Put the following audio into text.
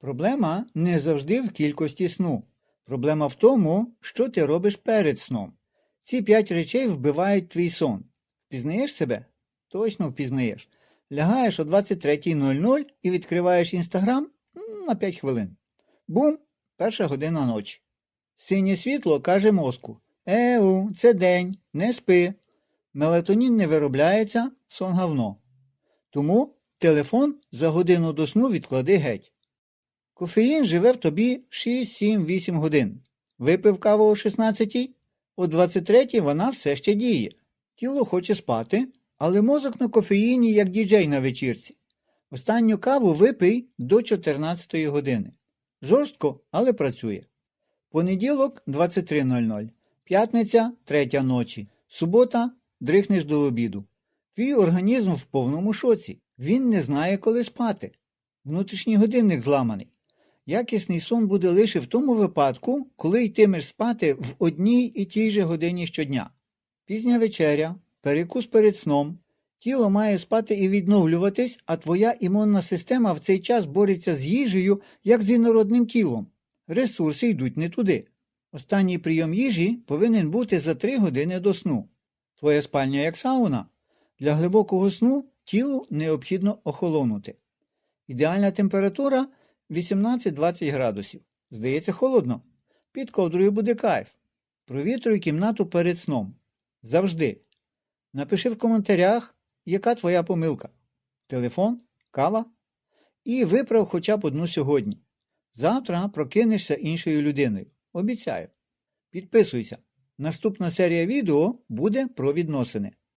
Проблема не завжди в кількості сну. Проблема в тому, що ти робиш перед сном. Ці п'ять речей вбивають твій сон. Впізнаєш себе? Точно впізнаєш. Лягаєш о 23.00 і відкриваєш інстаграм на 5 хвилин. Бум! Перша година ночі. Синє світло каже мозку: Еу, це день, не спи. Мелатонін не виробляється, сон гавно. Тому телефон за годину до сну відклади геть. Кофеїн живе в тобі 6, 7, 8 годин. Випив каву о 16, о 23 вона все ще діє. Тіло хоче спати, але мозок на кофеїні, як діджей на вечірці. Останню каву випий до 14-ї години. Жорстко, але працює. Понеділок 23.00, п'ятниця 3 ночі, субота дрихнеш до обіду. Твій організм в повному шоці. Він не знає, коли спати. Внутрішній годинник зламаний. Якісний сон буде лише в тому випадку, коли йтимеш спати в одній і тій же годині щодня. Пізня вечеря, перекус перед сном. Тіло має спати і відновлюватись, а твоя імунна система в цей час бореться з їжею, як з інородним тілом. Ресурси йдуть не туди. Останній прийом їжі повинен бути за 3 години до сну. Твоя спальня як сауна. Для глибокого сну тілу необхідно охолонути. Ідеальна температура 18-20 градусів. Здається, холодно. Під ковдрою буде кайф. Провітруй кімнату перед сном. Завжди. Напиши в коментарях, яка твоя помилка. Телефон, кава. І виправ хоча б одну сьогодні. Завтра прокинешся іншою людиною. Обіцяю. Підписуйся. Наступна серія відео буде про відносини.